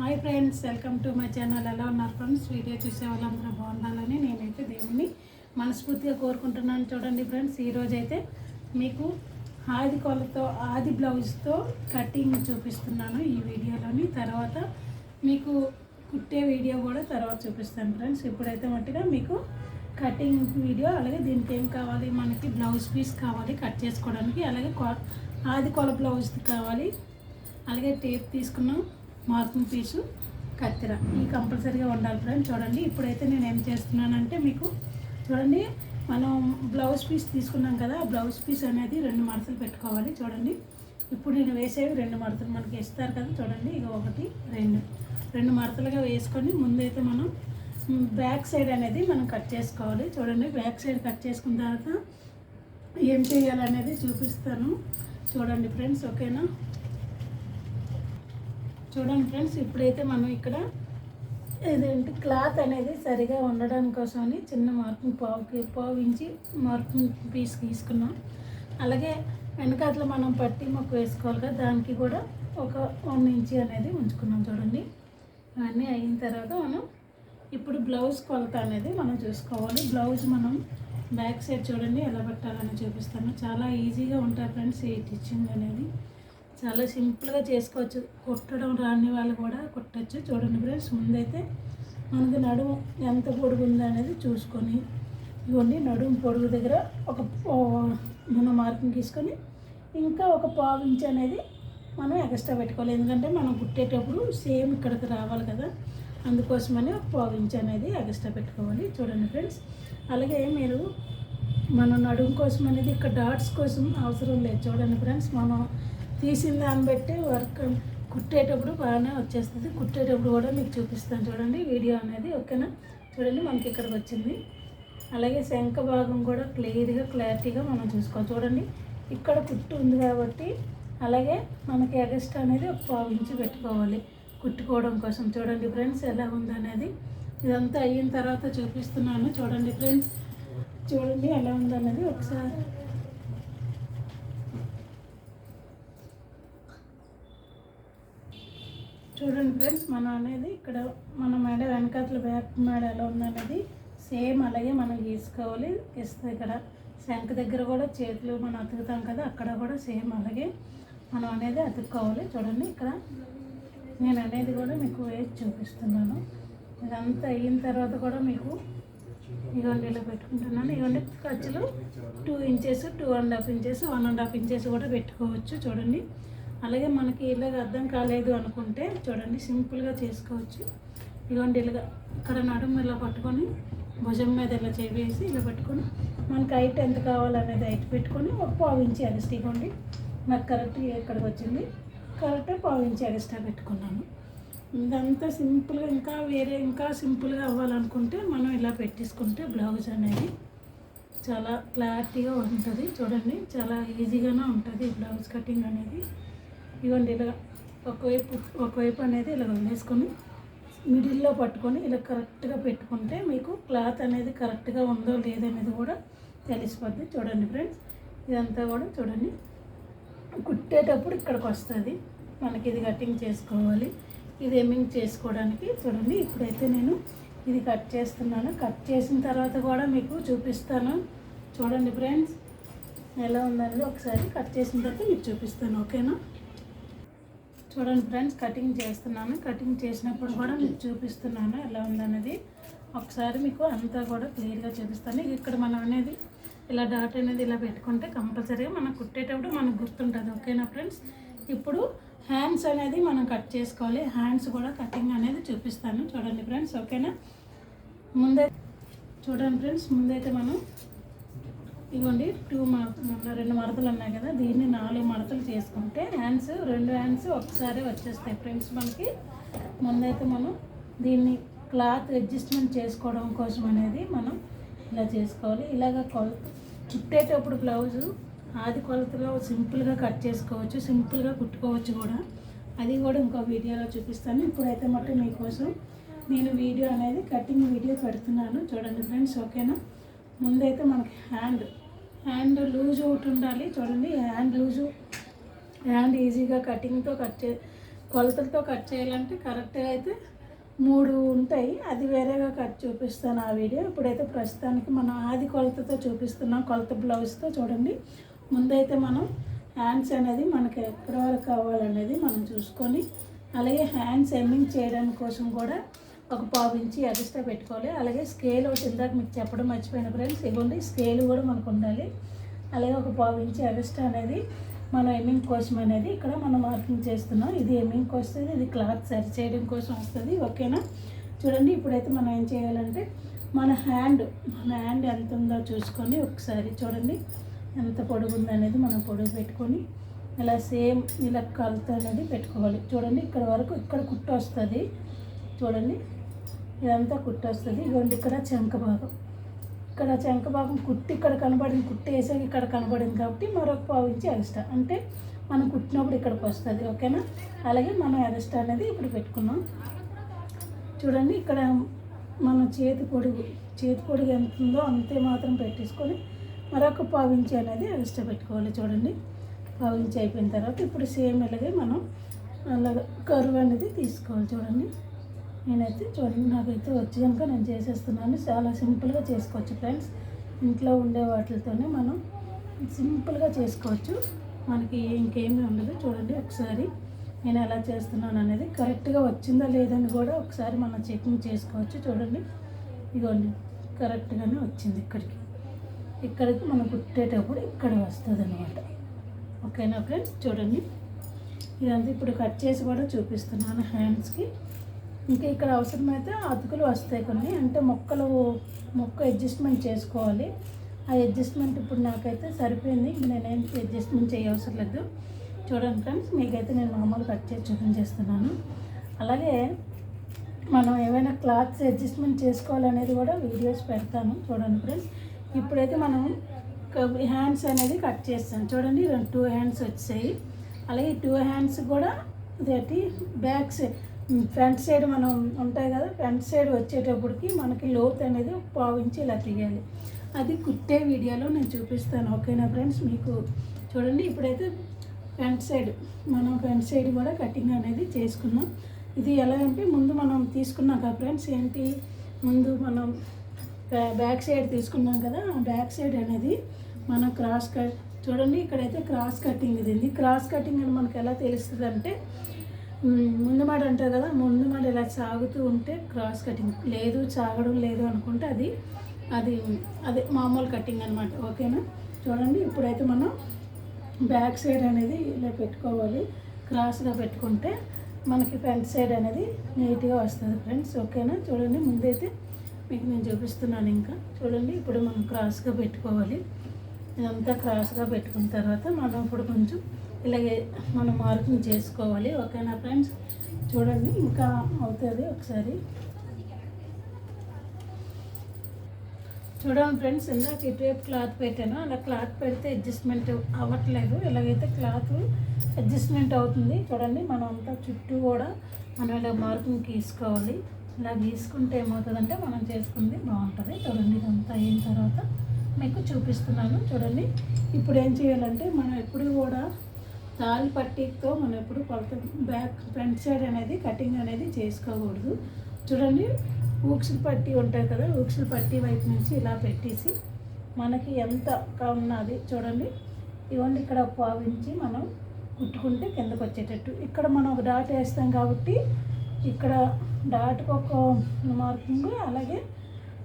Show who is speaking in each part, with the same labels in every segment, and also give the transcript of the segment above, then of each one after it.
Speaker 1: Hi friends welcome to my channel. ఎలా ఉన్నారు friends? Video చూసే వాళ్ళందరూ బాగుండాలని నేనైతే దేవుని మనస్ఫూర్తిగా కోరుకుంటున్నాను. చూడండి ఫ్రెండ్స్ ఈరోజు అయితే మీకు ఆది కొలతో ఆది బ్లౌజ్తో కటింగ్ చూపిస్తున్నాను ఈ వీడియోలోని. తర్వాత మీకు కుట్టే వీడియో కూడా తర్వాత చూపిస్తాను ఫ్రెండ్స్. ఇప్పుడైతే మట్టుగా మీకు కటింగ్ వీడియో అలాగే దీనికి ఏం కావాలి? మనకి బ్లౌజ్ పీస్ కావాలి కట్ చేసుకోవడానికి. అలాగే ఆది కొల బ్లౌజ్ కావాలి. అలాగే టేప్ తీసుకున్నాం. మార్కింగ్ పీసు కత్తెర. ఈ కంపల్సరీగా ఉండాలి ఫ్రెండ్. చూడండి ఇప్పుడైతే నేను ఏం చేస్తున్నానంటే మీకు చూడండి మనం బ్లౌజ్ పీస్ తీసుకున్నాం కదా ఆ బ్లౌజ్ పీస్ అనేది రెండు మడతలు పెట్టుకోవాలి. చూడండి ఇప్పుడు నేను వేసేవి రెండు మడతలు. మనకి ఇస్తారు కదా చూడండి ఇక ఒకటి రెండు. రెండు మడతలుగా వేసుకొని ముందైతే మనం బ్యాక్ సైడ్ అనేది మనం కట్ చేసుకోవాలి. చూడండి బ్యాక్ సైడ్ కట్ చేసుకున్న తర్వాత ఏం చేయాలనేది చూపిస్తాను. చూడండి ఫ్రెండ్స్ ఓకేనా? చూడండి ఫ్రెండ్స్ ఇప్పుడైతే మనం ఇక్కడ ఇదేంటి క్లాత్ అనేది సరిగా ఉండడం కోసమని చిన్న మార్కింగ్ పావుకి పావు ఇంచి మార్కింగ్ పీస్ తీసుకున్నాం. అలాగే వెనకాతలో మనం పట్టి మొక్క వేసుకోవాలి కదా దానికి కూడా ఒక వన్ ఇంచి అనేది ఉంచుకున్నాం చూడండి. ఇవన్నీ అయిన తర్వాత మనం ఇప్పుడు బ్లౌజ్ కొలత అనేది మనం చూసుకోవాలి. బ్లౌజ్ మనం బ్యాక్ సైడ్ చూడండి ఎలా పెట్టాలని చూపిస్తాను. చాలా ఈజీగా ఉంటాయి ఫ్రెండ్స్ ఈ టిచ్చింగ్ అనేది. చాలా సింపుల్గా చేసుకోవచ్చు. కుట్టడం రాని వాళ్ళు కూడా కుట్టచ్చు. చూడండి ఫ్రెండ్స్ ముందైతే మనకి నడుము ఎంత పొడుగు ఉందో అనేది చూసుకొని ఇవ్వండి నడుము పొడుగు దగ్గర ఒక మనం మన మార్కింగ్ తీసుకొని ఇంకా ఒక పావు ఇంచ్ అనేది మనం ఎక్స్ట్రా పెట్టుకోవాలి. ఎందుకంటే మనం కుట్టేటప్పుడు సేమ్ ఇక్కడికి రావాలి కదా. అందుకోసమని ఒక పావు ఇంచ్ అనేది ఎక్స్ట్రా పెట్టుకోవాలి. చూడండి ఫ్రెండ్స్ అలాగే మీరు మన నడుము కోసం అనేది ఇక్కడ డాట్స్ కోసం అవసరం లేదు. చూడండి ఫ్రెండ్స్ మనం తీసిన దాన్ని బట్టి వర్క్ కుట్టేటప్పుడు బాగానే వచ్చేస్తుంది. కుట్టేటప్పుడు కూడా మీకు చూపిస్తాను చూడండి. వీడియో అనేది ఓకేనా? చూడండి మనకి ఇక్కడికి వచ్చింది. అలాగే శంఖ భాగం కూడా క్లియర్గా క్లారిటీగా మనం చూసుకోవాలి. చూడండి. ఇక్కడ కుట్టు ఉంది కాబట్టి అలాగే మనకి ఎగస్ట్ అనేది ఒక పావు ఇంచు పెట్టుకోవాలి కుట్టుకోవడం కోసం. చూడండి ఫ్రెండ్స్ ఎలా ఉందనేది ఇదంతా అయిన తర్వాత చూపిస్తున్నాను. చూడండి ఫ్రెండ్స్. చూడండి ఎలా ఉందన్నది ఒకసారి చూడండి ఫ్రెండ్స్ మనం అనేది ఇక్కడ మన మెడ వెనకాతల బ్యాక్ మేడ ఎలా ఉందనేది సేమ్ అలాగే మనం గీసుకోవాలి. గీస్తే ఇక్కడ శంఖ దగ్గర కూడా చేతులు మనం అతుకుతాం కదా అక్కడ కూడా సేమ్ అలాగే మనం అనేది అతుక్కోవాలి. చూడండి ఇక్కడ నేను అనేది కూడా మీకు వేసి చూపిస్తున్నాను. ఇదంతా అయిన తర్వాత కూడా మీకు ఇగోండి ఇలా పెట్టుకుంటున్నాను. ఇగోండి ఖర్చులు two inches two and half inches one and half inches కూడా పెట్టుకోవచ్చు. చూడండి. అలాగే మనకి ఇలాగ అర్థం కాలేదు అనుకుంటే చూడండి సింపుల్గా చేసుకోవచ్చు. ఇగోండి ఇలాగ ఇక్కడ నడుము ఇలా పట్టుకొని భుజం మీద ఇలా చేవేసి ఇలా పట్టుకొని మనకి హైట్ ఎంత కావాలనేది హైట్ పెట్టుకొని ఒక పావు ఇంచి ఎగస్ట్ ఇవ్వండి. నాకు కరెక్ట్ ఎక్కడికి వచ్చింది. కరెక్ట్ పావు ఇంచి ఎగస్ట్రా పెట్టుకున్నాను. ఇదంతా సింపుల్గా ఇంకా వేరే ఇంకా సింపుల్గా అవ్వాలనుకుంటే మనం ఇలా పెట్టేసుకుంటే బ్లౌజ్ అనేది చాలా క్లారిటీగా ఉంటుంది. చూడండి చాలా ఈజీగానే ఉంటుంది బ్లౌజ్ కటింగ్ అనేది. ఇవ్వండి ఇలా ఒకవైపు ఒకవైపు అనేది ఇలా వదిలేసుకొని మిడిల్లో పట్టుకొని ఇలా కరెక్ట్గా పెట్టుకుంటే మీకు క్లాత్ అనేది కరెక్ట్గా ఉందో లేదనేది కూడా తెలిసిపోద్ది. చూడండి ఫ్రెండ్స్ ఇదంతా కూడా చూడండి. కుట్టేటప్పుడు ఇక్కడికి వస్తుంది. మనకి ఇది కటింగ్ చేసుకోవాలి. ఇది ఏమింగ్ చేసుకోవడానికి చూడండి. ఇప్పుడైతే నేను ఇది కట్ చేస్తున్నాను. కట్ చేసిన తర్వాత కూడా మీకు చూపిస్తాను. చూడండి ఫ్రెండ్స్ ఎలా ఉందనేది ఒకసారి కట్ చేసిన తర్వాత మీకు చూపిస్తాను. ఓకేనా? చూడండి ఫ్రెండ్స్ కటింగ్ చేస్తున్నాను. కటింగ్ చేసినప్పుడు కూడా మీకు చూపిస్తున్నాను ఎలా ఉందనేది. ఒకసారి మీకు అంతా కూడా క్లియర్గా చూపిస్తాను. ఇక్కడ మనం అనేది ఇలా డాట్ అనేది ఇలా పెట్టుకుంటే కంపల్సరీగా మనం కుట్టేటప్పుడు మనకు గుర్తుంటుంది. ఓకేనా ఫ్రెండ్స్? ఇప్పుడు హ్యాండ్స్ అనేది మనం కట్ చేసుకోవాలి. హ్యాండ్స్ కూడా కటింగ్ అనేది చూపిస్తాను. చూడండి ఫ్రెండ్స్ ఓకేనా? ముందే చూడండి ఫ్రెండ్స్ ముందైతే మనం ఇదిగోండి టూ మన రెండు మడతలు ఉన్నాయి కదా దీన్ని నాలుగు మడతలు చేసుకుంటే హ్యాండ్స్ రెండు హ్యాండ్స్ ఒకసారి వచ్చేస్తాయి ఫ్రెండ్స్ మనకి. ముందైతే మనం దీన్ని క్లాత్ అడ్జస్ట్మెంట్ చేసుకోవడం కోసం అనేది మనం ఇలా చేసుకోవాలి. ఇలాగ కొలత చుట్టేటప్పుడు బ్లౌజు ఆది కొలతలో సింపుల్గా కట్ చేసుకోవచ్చు సింపుల్గా కుట్టుకోవచ్చు కూడా. అది కూడా ఇంకో వీడియోలో చూపిస్తాను. ఇప్పుడైతే మటు మీకోసం నేను వీడియో అనేది కటింగ్ వీడియో పెడుతున్నాను. చూడండి ఫ్రెండ్స్ ఓకేనా ముందైతే మనకి హ్యాండ్ హ్యాండ్ లూజ్ ఒకటి ఉండాలి చూడండి హ్యాండ్ లూజు. హ్యాండ్ ఈజీగా కటింగ్తో కట్ చే కొలతలతో కట్ చేయాలంటే కరెక్ట్గా అయితే మూడు ఉంటాయి. అది వేరేగా కట్ చూపిస్తాను ఆ వీడియో. ఇప్పుడైతే ప్రస్తుతానికి మనం ఆది కొలతతో చూపిస్తున్నాం కొలత బ్లౌజ్తో చూడండి. ముందైతే మనం హ్యాండ్స్ అనేది మనకి ఎక్కడి వరకు కావాలనేది మనం చూసుకొని అలాగే హ్యాండ్స్ ఎమ్మింగ్ చేయడానికి కోసం కూడా ఒక పావు ఇంచి ఎక్స్ట్రా పెట్టుకోవాలి. అలాగే స్కేల్ ఒకటి ఇందాక మీకు చెప్పడం మర్చిపోయిన ఫ్రెండ్స్ ఇవ్వండి స్కేల్ కూడా మనకు ఉండాలి. అలాగే ఒక పావు ఇంచి ఎక్స్ట్రా అనేది మనం ఎమ్మింగ్ కోసం అనేది ఇక్కడ మనం మార్కింగ్ చేస్తున్నాం. ఇది ఎమ్మింగ్ వస్తుంది ఇది క్లాత్ సరి చేయడం కోసం వస్తుంది. ఓకేనా చూడండి ఇప్పుడైతే మనం ఏం చేయాలంటే మన హ్యాండ్ మన హ్యాండ్ ఎంత ఉందో చూసుకొని ఒకసారి చూడండి ఎంత పొడుగు ఉందనేది మనం పొడుగు పెట్టుకొని ఇలా సేమ్ ఇలా కలుత అనేది పెట్టుకోవాలి. చూడండి ఇక్కడ వరకు ఇక్కడ కుట్టు వస్తుంది. చూడండి. ఇదంతా కుట్టొస్తుంది. ఇదిగోండి ఇక్కడ చెంక భాగం. ఇక్కడ చెంక భాగం కుట్టి ఇక్కడ కనబడింది కుట్టి వేసాక ఇక్కడ కనబడింది కాబట్టి మరొక పావు ఇంచి ఎక్స్ట్రా. అంటే మనం కుట్టినప్పుడు ఇక్కడికి వస్తుంది ఓకేనా? అలాగే మనం ఎక్స్ట్రా అనేది ఇప్పుడు పెట్టుకున్నాం. చూడండి ఇక్కడ మన చేతి పొడుగు చేతి పొడుగు ఎంత ఉందో అంతే మాత్రం పెట్టేసుకొని మరొక పావు ఇంచి అనేది ఎక్స్ట్రా పెట్టుకోవాలి చూడండి. పావు ఇంచి అయిపోయిన తర్వాత ఇప్పుడు సేమ్ ఇలాగే మనం అలాగ కరువు అనేది తీసుకోవాలి చూడండి. నేనైతే చూడండి నాకైతే వచ్చి కనుక నేను చేసేస్తున్నాను. చాలా సింపుల్గా చేసుకోవచ్చు ఫ్రెండ్స్. ఇంట్లో ఉండే వాటితోనే మనం సింపుల్గా చేసుకోవచ్చు. మనకి ఇంకేమీ ఉండదు. చూడండి ఒకసారి నేను ఎలా చేస్తున్నాను అనేది కరెక్ట్గా వచ్చిందా లేదని కూడా ఒకసారి మనం చెకింగ్ చేసుకోవచ్చు. చూడండి ఇదిగోండి కరెక్ట్గానే వచ్చింది ఇక్కడికి. ఇక్కడికి మనం కుట్టేటప్పుడు ఇక్కడ వస్తుంది అనమాట ఓకేనా ఫ్రెండ్స్? చూడండి ఇదంతా ఇప్పుడు కట్ చేసి కూడా చూపిస్తున్నాను హ్యాండ్స్కి. ఇంకా ఇక్కడ అవసరమైతే అతుకులు వస్తాయి కొన్ని. అంటే మొక్కలు మొక్క అడ్జస్ట్మెంట్ చేసుకోవాలి. ఆ అడ్జస్ట్మెంట్ ఇప్పుడు నాకైతే సరిపోయింది. ఇంక నేనేం అడ్జస్ట్మెంట్ చేయవసరం లేదు చూడండి ఫ్రెండ్స్ మీకైతే నేను మామూలు కట్ చేసి చూపించేస్తున్నాను. అలాగే మనం ఏమైనా క్లాత్స్ అడ్జస్ట్మెంట్ చేసుకోవాలనేది కూడా వీడియోస్ పెడతాను. చూడండి ఫ్రెండ్స్ ఇప్పుడైతే మనం హ్యాండ్స్ అనేది కట్ చేస్తాం. చూడండి రెండు టూ హ్యాండ్స్ వచ్చాయి. అలాగే టూ హ్యాండ్స్ కూడా ఇదేంటి బ్యాక్ సైడ్ ఫ్రంట్ సైడ్ మనం ఉంటాయి కదా ఫ్రంట్ సైడ్ వచ్చేటప్పటికి మనకి లోత్ అనేది పావించి ఇలా తీయాలి అది కుట్టే వీడియోలో నేను చూపిస్తాను ఓకేనా ఫ్రెండ్స్? మీకు చూడండి ఇప్పుడైతే ఫ్రంట్ సైడ్ మనం ఫ్రంట్ సైడ్ కూడా కటింగ్ అనేది చేసుకున్నాం. ఇది ఎలా అంటే ముందు మనం తీసుకున్నాం కదా ఫ్రెండ్స్ ఏంటి? ముందు మనం బ్యాక్ సైడ్ తీసుకున్నాం కదా ఆ బ్యాక్ సైడ్ అనేది మనం క్రాస్ కట్ చూడండి ఇక్కడైతే క్రాస్ కటింగ్ ఇది క్రాస్ కటింగ్ అని మనకు ఎలా తెలుస్తుంది అంటే ముందు మాట అంటారు కదా ముందు మాట ఇలా సాగుతూ ఉంటే క్రాస్ కటింగ్ లేదు సాగడం లేదు అనుకుంటే అది అది అదే మామూలు కటింగ్ అనమాట ఓకేనా చూడండి ఇప్పుడైతే మనం బ్యాక్ సైడ్ అనేది ఇలా పెట్టుకోవాలి. క్రాస్గా పెట్టుకుంటే మనకి ఫ్రంట్ సైడ్ అనేది నీట్గా వస్తుంది ఫ్రెండ్స్ ఓకేనా చూడండి ముందైతే మీకు నేను చూపిస్తున్నాను ఇంకా. చూడండి ఇప్పుడు మనం క్రాస్గా పెట్టుకోవాలి. ఇదంతా క్రాస్గా పెట్టుకున్న తర్వాత మనం ఇప్పుడు కొంచెం ఇలాగే మనం మార్కింగ్ చేసుకోవాలి. ఓకేనా ఫ్రెండ్స్? చూడండి ఇంకా అవుతుంది ఒకసారి. చూడండి ఫ్రెండ్స్ ఇందాక ఇటువైపు క్లాత్ పెట్టాను. అలా క్లాత్ పెడితే అడ్జస్ట్మెంట్ అవ్వట్లేదు. ఇలాగైతే క్లాత్ అడ్జస్ట్మెంట్ అవుతుంది. చూడండి మనం అంతా చుట్టూ కూడా మనం ఇలా మార్కింగ్ గీసుకోవాలి ఇలా గీసుకుంటే ఏమవుతుందంటే మనం చేసుకుంది బాగుంటుంది. చూడండి ఇదంతా అయిన తర్వాత మీకు చూపిస్తున్నాను. చూడండి ఇప్పుడు ఏం చేయాలంటే మనం ఎప్పుడు కూడా తాలి పట్టీతో మనం ఎప్పుడు కొలత బ్యాక్ ఫ్రంట్ సైడ్ అనేది కటింగ్ అనేది చేసుకోకూడదు. చూడండి ఊక్సులు పట్టి ఉంటాయి కదా ఊక్సులు పట్టి వైపు నుంచి ఇలా పెట్టేసి మనకి ఎంత ఉన్నది చూడండి. ఇవన్నీ ఇక్కడ పావించి మనం కుట్టుకుంటే కిందకు వచ్చేటట్టు. ఇక్కడ మనం ఒక డాట్ వేస్తాం కాబట్టి ఇక్కడ డాట్కి ఒక మార్కింగ్ అలాగే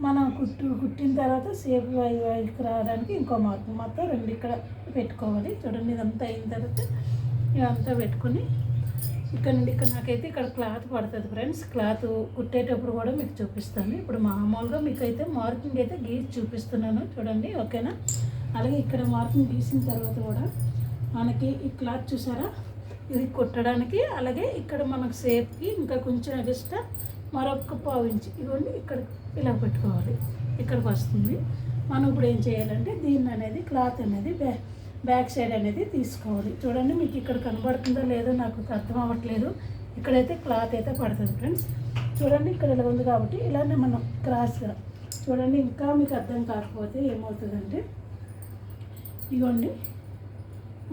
Speaker 1: మనం కుట్టు కుట్టిన తర్వాత సేఫ్ వైపు రావడానికి ఇంకో మార్కింగ్. మొత్తం రెండు ఇక్కడ పెట్టుకోవాలి. చూడండి ఇదంతా అయిన తర్వాత ఇవంతా పెట్టుకొని ఇక్కడ నుండి ఇక్కడ నాకైతే ఇక్కడ క్లాత్ పడుతుంది ఫ్రెండ్స్. క్లాత్ కుట్టేటప్పుడు కూడా మీకు చూపిస్తాను. ఇప్పుడు మామూలుగా మీకు అయితే మార్కింగ్ అయితే గీసి చూపిస్తున్నాను. చూడండి ఓకేనా? అలాగే ఇక్కడ మార్కింగ్ గీసిన తర్వాత కూడా మనకి ఈ క్లాత్ చూసారా? ఇది కుట్టడానికి అలాగే ఇక్కడ మనకు సేఫ్కి ఇంకా కొంచెం ఎక్స్ట్రా మరొక పావు ఇంచు ఇవ్వండి. ఇక్కడ ఇలా పెట్టుకోవాలి. ఇక్కడికి వస్తుంది. మనం ఇప్పుడు ఏం చేయాలంటే దీన్ని అనేది క్లాత్ అనేది బ్యా బ్యాక్ సైడ్ అనేది తీసుకోవాలి. చూడండి మీకు ఇక్కడ కనబడుతుందో లేదో నాకు అర్థం అవ్వట్లేదు. ఇక్కడైతే క్లాత్ అయితే పడుతుంది ఫ్రెండ్స్. చూడండి ఇక్కడ ఇలా ఉంది కాబట్టి ఇలానే మనం క్రాస్గా చూడండి ఇంకా మీకు అర్థం కాకపోతే ఏమవుతుందంటే ఇగోండి.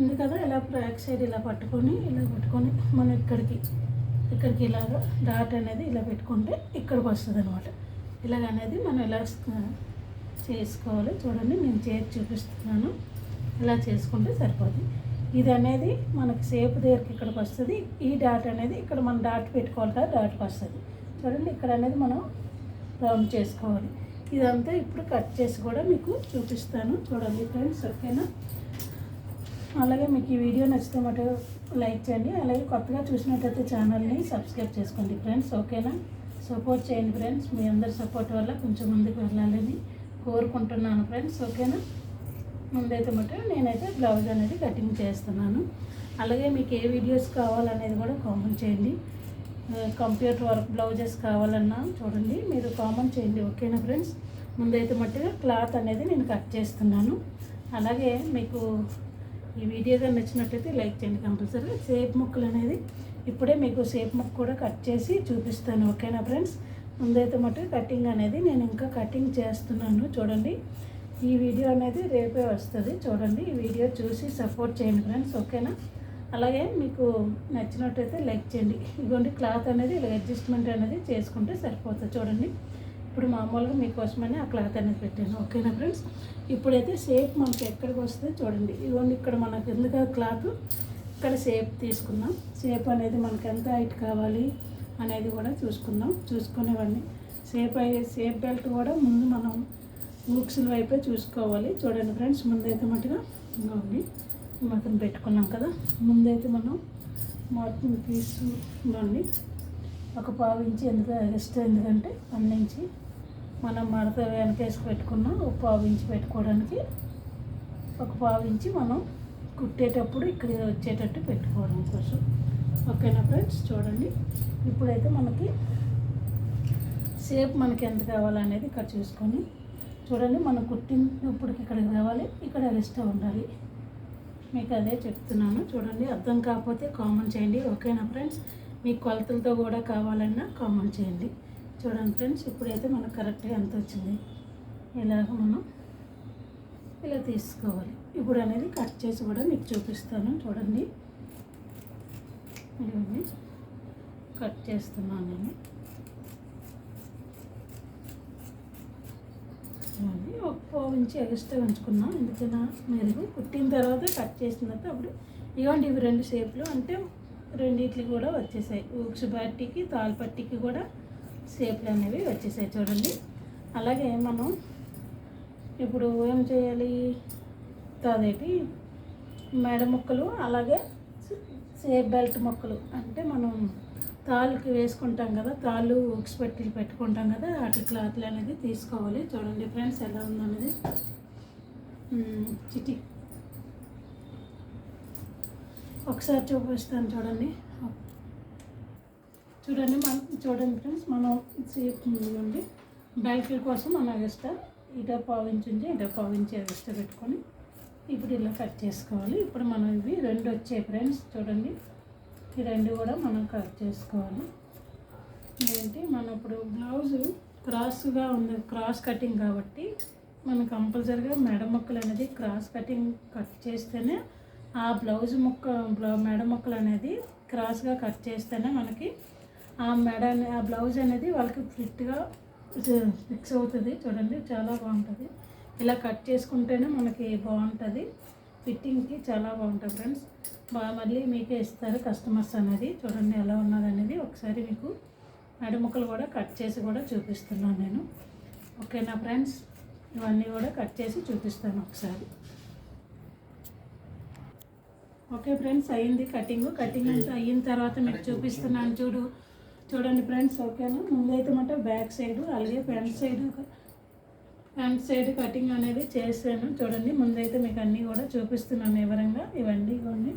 Speaker 1: ఉంది కదా ఇలా బ్యాక్ సైడ్ ఇలా పట్టుకొని ఇలా పట్టుకొని మనం ఇక్కడికి ఇక్కడికి ఇలాగ డాట్ అనేది ఇలా పెట్టుకుంటే ఇక్కడికి వస్తుంది అనమాట ఇలాగ అనేది మనం ఇలా చేసుకోవాలి. చూడండి నేను చేసి చూపిస్తున్నాను. ఇలా చేసుకుంటే సరిపోతుంది ఇది అనేది మనకి సేపు దగ్గరికి ఇక్కడికి వస్తుంది. ఈ డాట్ అనేది ఇక్కడ మనం డాట్ పెట్టుకోవాలి కదా డాట్కి వస్తుంది. చూడండి ఇక్కడ అనేది మనం రౌండ్ చేసుకోవాలి. ఇదంతా ఇప్పుడు కట్ చేసి కూడా మీకు చూపిస్తాను. చూడండి ఫ్రెండ్స్ ఓకేనా? అలాగే మీకు ఈ వీడియో నచ్చితే మటు లైక్ చేయండి. అలాగే కొత్తగా చూసినట్టయితే ఛానల్ని సబ్స్క్రైబ్ చేసుకోండి ఫ్రెండ్స్ ఓకేనా? సపోర్ట్ చేయండి ఫ్రెండ్స్. మీ అందరి సపోర్ట్ వల్ల కొంచెం ముందుకు వెళ్ళాలని కోరుకుంటున్నాను ఫ్రెండ్స్ ఓకేనా? ముందైతే మటు నేనైతే బ్లౌజ్ అనేది కటింగ్ చేస్తున్నాను. అలాగే మీకు ఏ వీడియోస్ కావాలనేది కూడా కామెంట్ చేయండి. కంప్యూటర్ వర్క్ బ్లౌజెస్ కావాలన్నా చూడండి మీరు కామెంట్ చేయండి ఓకేనా ఫ్రెండ్స్? ముందైతే మట్టుగా క్లాత్ అనేది నేను కట్ చేస్తున్నాను. అలాగే మీకు ఈ వీడియో కానీ లైక్ చేయండి కంపల్సరీ సేప్ ముక్కలు అనేది ఇప్పుడే మీకు సేప్ ముక్క కూడా కట్ చేసి చూపిస్తాను ఓకేనా ఫ్రెండ్స్? ముందైతే మటు కటింగ్ అనేది నేను ఇంకా కటింగ్ చేస్తున్నాను చూడండి. ఈ వీడియో అనేది రేపే వస్తుంది. చూడండి ఈ వీడియో చూసి సపోర్ట్ చేయండి ఫ్రెండ్స్ ఓకేనా? అలాగే మీకు నచ్చినట్టయితే లైక్ చేయండి. ఇదిగోండి క్లాత్ అనేది ఇలా అడ్జస్ట్మెంట్ అనేది చేసుకుంటే సరిపోతుంది. చూడండి ఇప్పుడు మామూలుగా మీకోసమని ఆ క్లాత్ అనేది పెట్టాను. ఓకేనా ఫ్రెండ్స్? ఇప్పుడైతే షేప్ మనకి ఎక్కడికి వస్తుందో చూడండి. ఇదిగోండి ఇక్కడ మనకు ఎందుకు క్లాత్? ఇక్కడ షేప్ తీసుకుందాం. షేప్ అనేది మనకు ఎంత హైట్ కావాలి అనేది కూడా చూసుకుందాం. చూసుకునేవాడిని. షేప్ అయ్యే షేప్ బెల్ట్ కూడా ముందు మనం బుక్స్ల వైపే చూసుకోవాలి. చూడండి ఫ్రెండ్స్ ముందైతే మటుగా ఉంది మొత్తం పెట్టుకున్నాం కదా. ముందైతే మనం మొత్తం తీసుకోండి ఒక పావు ఇంచి ఎందుకు ఎక్స్ట్రా ఎందుకంటే పన్నించి మనం మడత వెనకేసి పెట్టుకున్నాం ఒక పావు ఇంచి పెట్టుకోవడానికి ఒక పావు ఇంచి మనం కుట్టేటప్పుడు ఇక్కడ వచ్చేటట్టు పెట్టుకోవడం కోసం. ఓకేనా ఫ్రెండ్స్? చూడండి. ఇప్పుడైతే మనకి షేప్ మనకి ఎంత కావాలనేది ఇక్కడ చూసుకొని చూడండి మనం కుట్టినప్పటికి ఇక్కడికి రావాలి ఇక్కడ రెస్ట్ ఉండాలి. మీకు అదే చెప్తున్నాను చూడండి అర్థం కాకపోతే కామెంట్ చేయండి. ఓకేనా ఫ్రెండ్స్ మీ కొలతలతో కూడా కావాలన్నా కామెంట్ చేయండి. చూడండి ఫ్రెండ్స్ ఇప్పుడైతే మనకు కరెక్ట్గా ఎంత వచ్చింది? ఇలాగ మనం ఇలా తీసుకోవాలి. ఇప్పుడు అనేది కట్ చేసి కూడా మీకు చూపిస్తాను చూడండి. ఇవన్నీ కట్ చేస్తున్నాను నేను. ఇవన్నీ ఒక పావు ఇంచి ఉంచుకున్నాం ఎందుకైనా మీరు కుట్టిన తర్వాత కట్ చేసిన తర్వాత అప్పుడు ఇవ్వండి ఇవి రెండు షేప్లు. అంటే రెండిట్లకి కూడా వచ్చేసాయి. ఊక్స్ పట్టికి తాల్ పట్టికి కూడా షేప్లు అనేవి వచ్చేసాయి చూడండి. అలాగే మనం ఇప్పుడు ఏం చేయాలి? అదేటి? మెడ ముక్కలు అలాగే సేఫ్ బెల్ట్ ముక్కలు. అంటే మనం తాళ్ళుకి వేసుకుంటాం కదా తాళ్ళు ఉక్స్ పెట్టి పెట్టుకుంటాం కదా అట్లా క్లాత్లు అనేది తీసుకోవాలి. చూడండి ఫ్రెండ్స్ ఎలా ఉందనేది. చిటి. ఒకసారి చూపిస్తాను చూడండి. చూడండి మనం చూడండి ఫ్రెండ్స్ మనం సేఫ్ ఉంది కోసం మనం ఎక్స్ట్రా ఇట పావించి ఇట పావించి ఎక్స్ట్రా పెట్టుకొని ఇప్పుడు ఇలా కట్ చేసుకోవాలి. ఇప్పుడు మనం ఇవి రెండు వచ్చాయి ఫ్రెండ్స్ చూడండి. ఈ రెండు కూడా మనం కట్ చేసుకోవాలి. ఏంటి? మన ఇప్పుడు బ్లౌజు క్రాస్గా ఉంది క్రాస్ కటింగ్ కాబట్టి మనం కంపల్సరీగా మెడ ముక్కలు అనేది క్రాస్ కటింగ్ కట్ చేస్తేనే ఆ బ్లౌజ్ ముక్క బ్లౌ మెడ ముక్కలు అనేది క్రాస్గా కట్ చేస్తేనే మనకి ఆ మెడ ఆ బ్లౌజ్ అనేది వాళ్ళకి ఫిట్గా ఫిక్స్ అవుతుంది. చూడండి చాలా బాగుంటుంది. ఇలా కట్ చేసుకుంటేనే మనకి బాగుంటుంది. ఫిట్టింగ్కి చాలా బాగుంటుంది ఫ్రెండ్స్. బాగా మళ్ళీ మీకే ఇస్తారు కస్టమర్స్ అనేది. చూడండి ఎలా ఉన్నది అనేది ఒకసారి మీకు నడుముక్కలు కూడా కట్ చేసి కూడా చూపిస్తున్నాను నేను. ఓకేనా ఫ్రెండ్స్ ఇవన్నీ కూడా కట్ చేసి చూపిస్తాను ఒకసారి. ఓకే ఫ్రెండ్స్ అయ్యింది కటింగ్ కటింగ్ అంతా అయిన తర్వాత మీకు చూపిస్తున్నాను చూడు. చూడండి ఫ్రెండ్స్ ఓకేనా ముందైతే మాట బ్యాక్ సైడ్ అలాగే front side front side cutting అనేది చేశాను. చూడండి ముందైతే మీకు అన్నీ కూడా చూపిస్తున్నాను వివరంగా. ఇవన్నీ ఇవన్నీ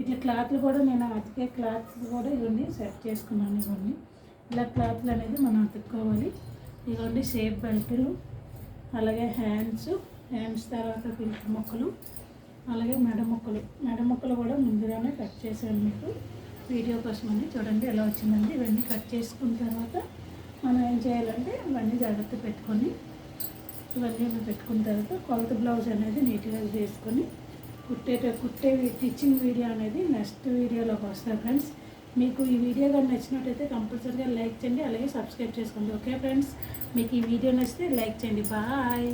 Speaker 1: ఇట్లా క్లాత్లు కూడా నేను అతికే క్లాత్లు కూడా ఇవన్నీ సెట్ చేసుకున్నాను ఇవన్నీ ఇలా క్లాత్లు అనేది మనం అతుక్కోవాలి. ఇవన్నీ షేప్ బెల్టులు అలాగే హ్యాండ్స్ హ్యాండ్స్ తర్వాత పింక్ మొక్కలు అలాగే మెడ మొక్కలు. మెడ మొక్కలు కూడా ముందుగానే కట్ చేశాను మీకు. వీడియో కోసమని చూడండి ఎలా వచ్చిందండి ఇవన్నీ కట్ చేసుకున్న తర్వాత మనం ఏం చేయాలంటే ఇవన్నీ జాగ్రత్త పెట్టుకొని ఇవన్నీ మనం పెట్టుకున్న తర్వాత కొలత బ్లౌజ్ అనేది నీట్గా వేసుకొని కుట్టేట కుట్టే స్టిచ్చింగ్ వీడియో అనేది నెక్స్ట్ వీడియోలోకి వస్తుంది ఫ్రెండ్స్. మీకు ఈ వీడియో కానీ నచ్చినట్టయితే కంపల్సరీగా లైక్ చేయండి అలాగే సబ్స్క్రైబ్ చేసుకోండి. ఓకే ఫ్రెండ్స్ మీకు ఈ వీడియో నచ్చితే లైక్ చేయండి. బాయ్!